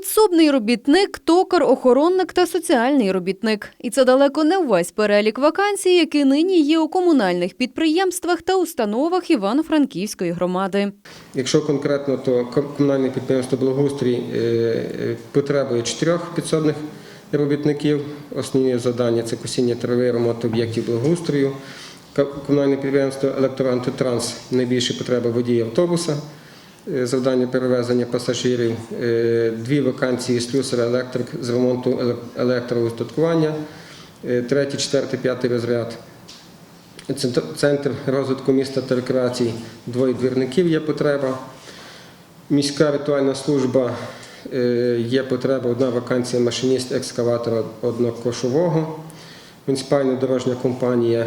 Підсобний робітник, токар, охоронник та соціальний робітник. І це далеко не увесь перелік вакансій, які нині є у комунальних підприємствах та установах Івано-Франківської громади. Якщо конкретно, то комунальне підприємство Благоустрій е, е, потребує чотирьох підсобних робітників. Основні завдання це косіння трави, ремонт об'єктів благоустрою. Комунальне підприємство Електроантитранс найбільше потреба водія автобуса. Е, Завдання перевезення пасажирів, Е, дві вакансії слюсар електрик з ремонту електроустаткування, Е, третій, четвертий, п'ятий розряд. Центр- розвитку міста та рекреацій, двоє двірників є потреба. Міська ритуальна служба є потреба, одна вакансія машиніст екскаватора однокошового. Муніципальна дорожня компанія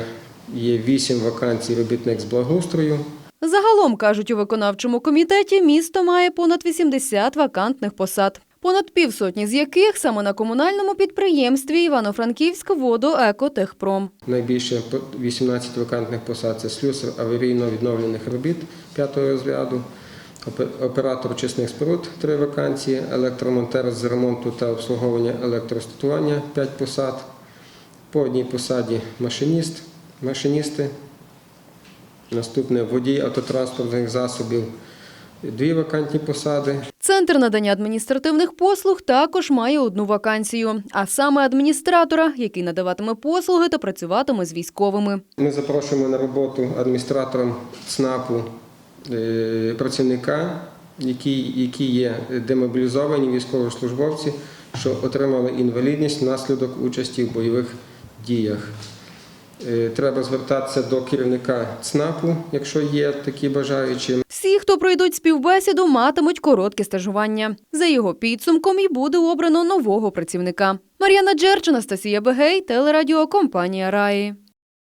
є вісім вакансій робітник з благоустрою. Загалом, кажуть у виконавчому комітеті, місто має понад 80 вакантних посад. Понад півсотні з яких саме на комунальному підприємстві Івано-Франківська водоекотехпром. Найбільше 18 вакантних посад це слюсар аварійно-відновлених робіт 5 розряду, оператор очисних споруд 3 вакансії, електромонтер з ремонту та обслуговування електростатування 5 посад, по одній посаді машиніст, машиністи, наступне водій автотранспортних засобів, дві вакантні посади, Центр надання адміністративних послуг також має одну вакансію, а саме адміністратора, який надаватиме послуги та працюватиме з військовими. Ми запрошуємо на роботу адміністратором ЦНАПу е, працівника, які, які є демобілізовані військовослужбовці, що отримали інвалідність внаслідок участі в бойових діях. Е, Треба звертатися до керівника ЦНАПу, якщо є такі бажаючі. Всі, хто пройдуть співбесіду, матимуть коротке стажування. За його підсумком і буде обрано нового працівника. Мар'яна Джерч, Анастасія Бегей, телерадіокомпанія Раї.